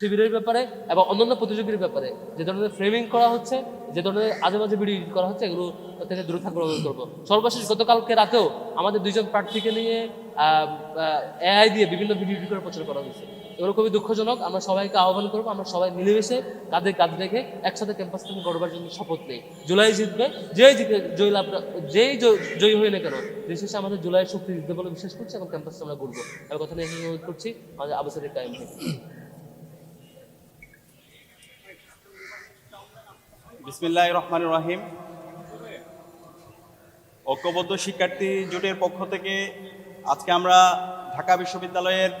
শিবিরের ব্যাপারে এবং অন্যান্য প্রতিযোগীর ব্যাপারে। যে ধরনের ফ্রেমিং করা হচ্ছে, যে ধরনের আজে বাজে ভিডিও এডিট করা হচ্ছে, এগুলো থেকে দূরে থাকবার অনুরোধ করব। সর্বশেষ, গতকালকে রাতেও আমাদের দুইজন প্রার্থীকে নিয়ে এআই দিয়ে বিভিন্ন ভিডিও এডিট করে প্রচার করা হয়েছে। এগুলো খুবই দুঃখজনক। আমরা সবাইকে আহ্বান করব, আমরা সবাই মিলেমিশে কাঁধে কাঁধ রেখে একসাথে ক্যাম্পাস থেকে গড়বার জন্য শপথ নেই। জুলাই জিতবে, যেই জয়ী লাভ যেই জয়ী হয়ে না কেন দিন শেষে আমাদের জুলাই শক্তি জিতবে বলে বিশ্বাস করছি এবং ক্যাম্পাসটা আমরা ঘুরবো। আমি কথা নিয়ে অনুরোধ করছি, আমাদের আবসারের টাইম বিসমিল্লাহ রহমান রহিম। ঐক্যবদ্ধ শিক্ষার্থী জোটের পক্ষ থেকে আজকে আমরা ঢাকা বিশ্ববিদ্যালয়ের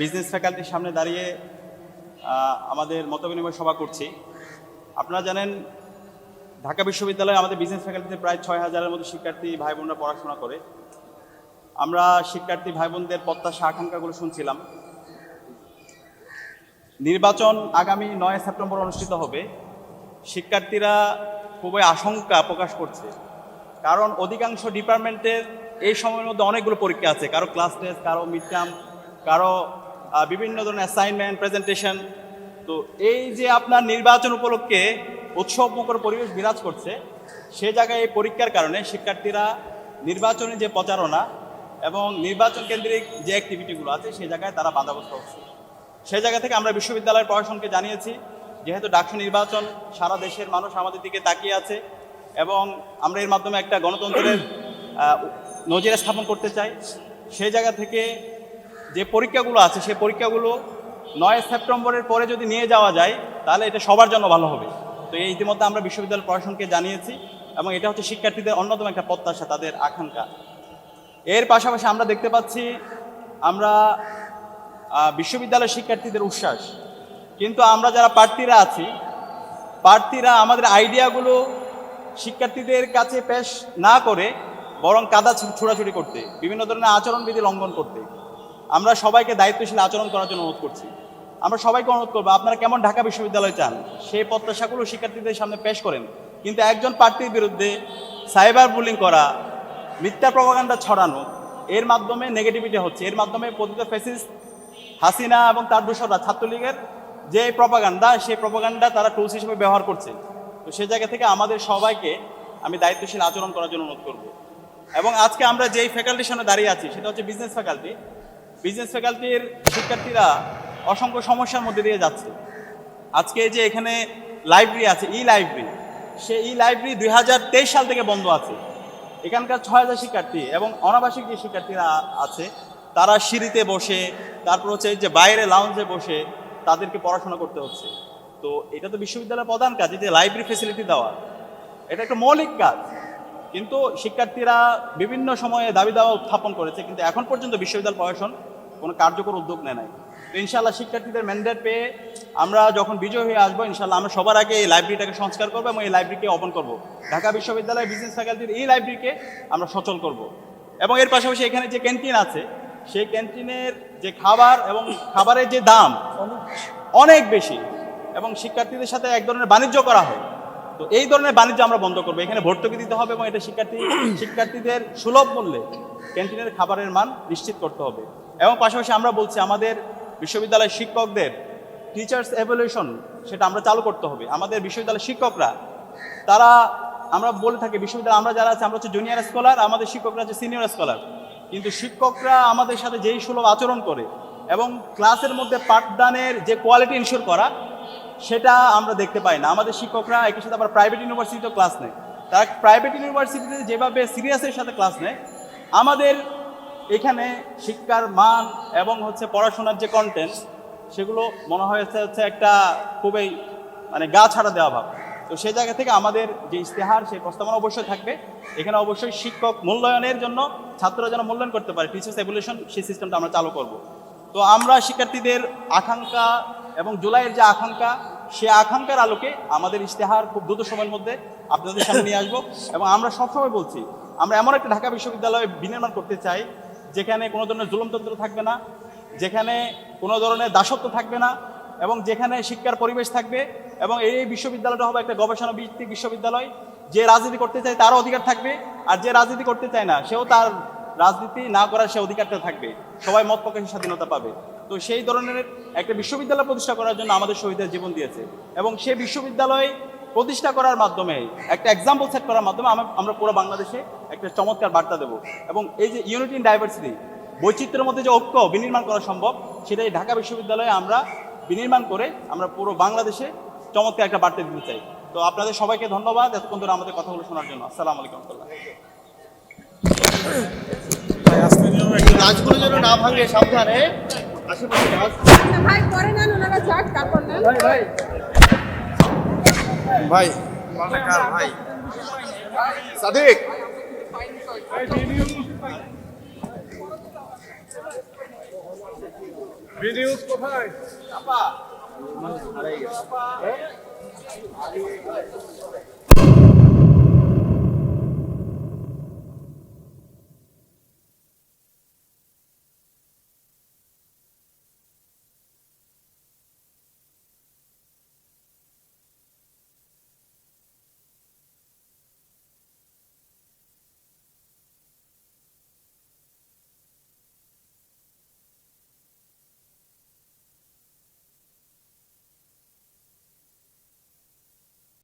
বিজনেস ফ্যাকাল্টির সামনে দাঁড়িয়ে আমাদের মতবিনিময় সভা করছি। আপনারা জানেন, ঢাকা বিশ্ববিদ্যালয়ে আমাদের বিজনেস ফ্যাকাল্টিতে প্রায় ছয় হাজারের মতো শিক্ষার্থী ভাই বোনরা পড়াশোনা করে। আমরা শিক্ষার্থী ভাই বোনদের প্রত্যাশা, আকাঙ্ক্ষাগুলো শুনছিলাম। নির্বাচন আগামী নয় সেপ্টেম্বর অনুষ্ঠিত হবে। শিক্ষার্থীরা খুবই আশঙ্কা প্রকাশ করছে। কারণ অধিকাংশ ডিপার্টমেন্টের এই সময়ের মধ্যে অনেকগুলো পরীক্ষা আছে। কারও ক্লাস টেস্ট, কারও মিড টার্ম কারও বিভিন্ন ধরনের অ্যাসাইনমেন্ট প্রেজেন্টেশন তো এই যে আপনার নির্বাচন উপলক্ষে উৎসব মুখর পরিবেশ বিরাজ করছে, সে জায়গায় এই পরীক্ষার কারণে শিক্ষার্থীরা নির্বাচনী যে প্রচারণা এবং নির্বাচন কেন্দ্রিক যে অ্যাক্টিভিটিগুলো আছে সেই জায়গায় তারা বাধাগ্রস্ত হচ্ছে। সেই জায়গা থেকে আমরা বিশ্ববিদ্যালয়ের প্রশাসনকে জানিয়েছি যেহেতু ডাকসু নির্বাচন, সারা দেশের মানুষ আমাদের দিকে তাকিয়ে আছে এবং আমরা এর মাধ্যমে একটা গণতন্ত্রের নজির স্থাপন করতে চাই। সেই জায়গা থেকে যে পরীক্ষাগুলো আছে, সেই পরীক্ষাগুলো নয় সেপ্টেম্বরের পরে যদি নিয়ে যাওয়া যায়, তাহলে এটা সবার জন্য ভালো হবে। তো এই ইতিমধ্যে আমরা বিশ্ববিদ্যালয় প্রশাসনকে জানিয়েছি এবং এটা হচ্ছে শিক্ষার্থীদের অন্যতম একটা প্রত্যাশা, তাদের আকাঙ্ক্ষা। এর পাশাপাশি আমরা দেখতে পাচ্ছি, আমরা বিশ্ববিদ্যালয়ের শিক্ষার্থীদের উচ্ছ্বাস। কিন্তু আমরা যারা প্রার্থীরা আছি, প্রার্থীরা আমাদের আইডিয়াগুলো শিক্ষার্থীদের কাছে পেশ না করে বরং কাদা ছোড়াছুড়ি করতে, বিভিন্ন ধরনের আচরণবিধি লঙ্ঘন করতে, আমরা সবাইকে দায়িত্বশীল আচরণ করার জন্য অনুরোধ করছি। আমরা সবাইকে অনুরোধ করব, আপনারা কেমন ঢাকা বিশ্ববিদ্যালয় চান, সেই প্রত্যাশাগুলো শিক্ষার্থীদের সামনে পেশ করেন। কিন্তু একজন প্রার্থীর বিরুদ্ধে সাইবার বুলিং করা, মিথ্যা প্রপাগান্ডা ছড়ানো, এর মাধ্যমে নেগেটিভিটি হচ্ছে, এর মাধ্যমে পতিত ফেসিস হাসিনা এবং তার দূষররা ছাত্রলীগের যে প্রপাগান্ডা সেই প্রপাগান্ডা তারা টুলস হিসেবে ব্যবহার করছে। তো সে জায়গা থেকে আমাদের সবাইকে আমি দায়িত্বশীল আচরণ করার জন্য অনুরোধ করব। এবং আজকে আমরা যেই ফ্যাকাল্টির সামনে দাঁড়িয়ে আছি, সেটা হচ্ছে বিজনেস ফ্যাকাল্টি বিজনেস ফ্যাকাল্টির শিক্ষার্থীরা অসংখ্য সমস্যার মধ্যে দিয়ে যাচ্ছে। আজকে যে এখানে লাইব্রেরি আছে ই লাইব্রেরি সে ই লাইব্রেরি দুই হাজার তেইশ সাল থেকে বন্ধ আছে। এখানকার ছয় হাজার শিক্ষার্থী এবং অনাবাসিক যে শিক্ষার্থীরা আছে, তারা সিঁড়িতে বসে, তারপর হচ্ছে যে বাইরে লাউঞ্জে বসে তাদেরকে পড়াশোনা করতে হচ্ছে। তো এটা তো বিশ্ববিদ্যালয়ের প্রধান কাজ যে লাইব্রেরি ফেসিলিটি দেওয়া। এটা একটা মৌলিক কাজ। কিন্তু শিক্ষার্থীরা বিভিন্ন সময়ে দাবি দাওয়া উত্থাপন করেছে, কিন্তু এখন পর্যন্ত বিশ্ববিদ্যালয় প্রশাসন কোনো কার্যকর উদ্যোগ নেয় নাই। তো ইনশাল্লাহ শিক্ষার্থীদের ম্যান্ডেট পেয়ে আমরা যখন বিজয় হয়ে আসব ইনশাল্লাহ আমরা সবার আগে এই লাইব্রেরিটাকে সংস্কার করব এবং এই লাইব্রেরিকে ওপেন করব। ঢাকা বিশ্ববিদ্যালয় বিজনেস ফ্যাকাল্টির এই লাইব্রেরিকে আমরা সচল করব। এবং এর পাশাপাশি এখানে যে ক্যান্টিন আছে সেই ক্যান্টিনের যে খাবার এবং খাবারের যে দাম অনেক বেশি এবং শিক্ষার্থীদের সাথে এক ধরনের বাণিজ্য করা হয়। তো এই ধরনের বাণিজ্য আমরা বন্ধ করব। এখানে ভর্তুকি দিতে হবে এবং এটা শিক্ষার্থী, শিক্ষার্থীদের সুলভ মূল্যে ক্যান্টিনের খাবারের মান নিশ্চিত করতে হবে। এবং পাশাপাশি আমরা বলছি, আমাদের বিশ্ববিদ্যালয়ের শিক্ষকদের টিচার্স এভলিউশন সেটা আমরা চালু করতে হবে। আমাদের বিশ্ববিদ্যালয়ের শিক্ষকরা, তারা, আমরা বলে থাকি, বিশ্ববিদ্যালয় আমরা যারা আছে, আমরা হচ্ছে জুনিয়র স্কলার আমাদের শিক্ষকরা হচ্ছে সিনিয়র স্কলার কিন্তু শিক্ষকরা আমাদের সাথে যেই সুলভ আচরণ করে এবং ক্লাসের মধ্যে পাঠদানের যে কোয়ালিটি ইনশিওর করা, সেটা আমরা দেখতে পাই না। আমাদের শিক্ষকরা একই সাথে আবার প্রাইভেট ইউনিভার্সিটিতেও ক্লাস নেয়। তারা প্রাইভেট ইউনিভার্সিটিতে যেভাবে সিরিয়াসের সাথে ক্লাস নেয়, আমাদের এখানে শিক্ষার মান এবং হচ্ছে পড়াশোনার যে কন্টেন্ট সেগুলো মনে হয়েছে হচ্ছে একটা খুবই মানে গা ছাড়া দেওয়া ভাব। তো সেই জায়গা থেকে আমাদের যে ইশতেহার, সেই প্রস্তাবনা অবশ্যই থাকবে। এখানে অবশ্যই শিক্ষক মূল্যায়নের জন্য ছাত্ররা যেন মূল্যায়ন করতে পারে টিচার্স এভলিউশন সেই সিস্টেমটা আমরা চালু করব। তো আমরা শিক্ষার্থীদের আকাঙ্ক্ষা এবং জুলাইয়ের যে আকাঙ্ক্ষা, সে আকাঙ্ক্ষার আলোকে আমাদের ইশতেহার খুব দ্রুত সময়ের মধ্যে আপনাদের সামনে নিয়ে আসব এবং আমরা সবসময় বলছি, আমরা এমন একটা ঢাকা বিশ্ববিদ্যালয়ে বিনির্মাণ করতে চাই, যেখানে কোনো ধরনের জুলমতন্ত্র থাকবে না, যেখানে কোনো ধরনের দাসত্ব থাকবে না এবং যেখানে শিক্ষার পরিবেশ থাকবে এবং এই বিশ্ববিদ্যালয়টা হবে একটা গবেষণা ভিত্তিক বিশ্ববিদ্যালয়। যে রাজনীতি করতে চায় তারও অধিকার থাকবে, আর যে রাজনীতি করতে চায় না, সেও তার রাজনীতি না করার সে অধিকারটা থাকবে। সবাই মত প্রকাশের স্বাধীনতা পাবে। তো সেই ধরনের একটা বিশ্ববিদ্যালয় প্রতিষ্ঠা করার জন্য আমাদের শহীদের জীবন দিয়েছে। এবং সেই বিশ্ববিদ্যালয় প্রতিষ্ঠা করার মাধ্যমে, একটা এক্সাম্পল সেট করার মাধ্যমে আমরা- পুরো বাংলাদেশে একটা চমৎকার বার্তা দেব। এবং এই যে ইউনিটি ইন ডাইভার্সিটি বৈচিত্র্যের মধ্যে যে ঐক্য বিনির্মাণ করা সম্ভব, সেটাই ঢাকা বিশ্ববিদ্যালয়ে আমরা বিনির্মাণ করে আমরা পুরো বাংলাদেশে চমৎকার একটা বার্তা দিতে চাই। তো আপনাদের সবাইকে ধন্যবাদ এতক্ষণ ধরে আমাদের কথাগুলো শোনার জন্য। আসসালামু আলাইকুম রহমতুল্লাহ। গাছগুলো যেন না ভাঙে সাবধানে। আশেপাশে গাছ ভাই পরে নেন ওনারা যাক তারপর নেন। ভাই ভাই। সাদিক। কোথায়?